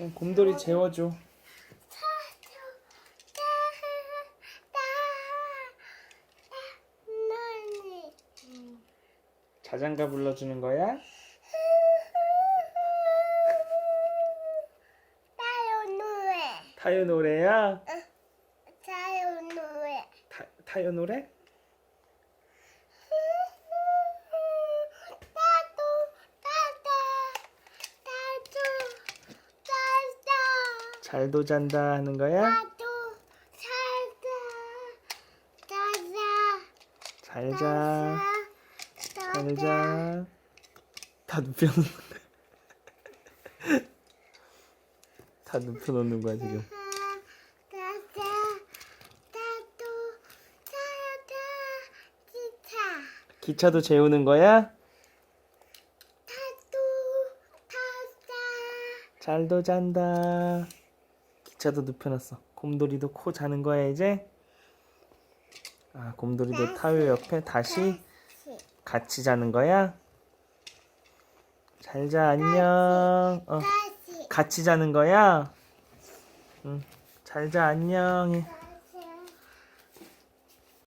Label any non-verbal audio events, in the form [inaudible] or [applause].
어, 곰돌이 재워줘. 자장가 불러주는 거야? 타요 노래야? 타, 타요 노래? 잘도 잔다 하는 거야? 잘 자. 잘 자. 다 눕혀놓는 거야. [laughs] 다 눕혀놓는 거야 지금. 기차도 재우는 거야? 잘도 잔다. 기차도 눕혀놨어. 곰돌이도 코 자는 거야 이제? 아 곰돌이도 타요 옆에 다시 같이 자는 거야? 잘 자 안녕. 어 같이 자는 거야? 응. 잘 자 안녕. 해.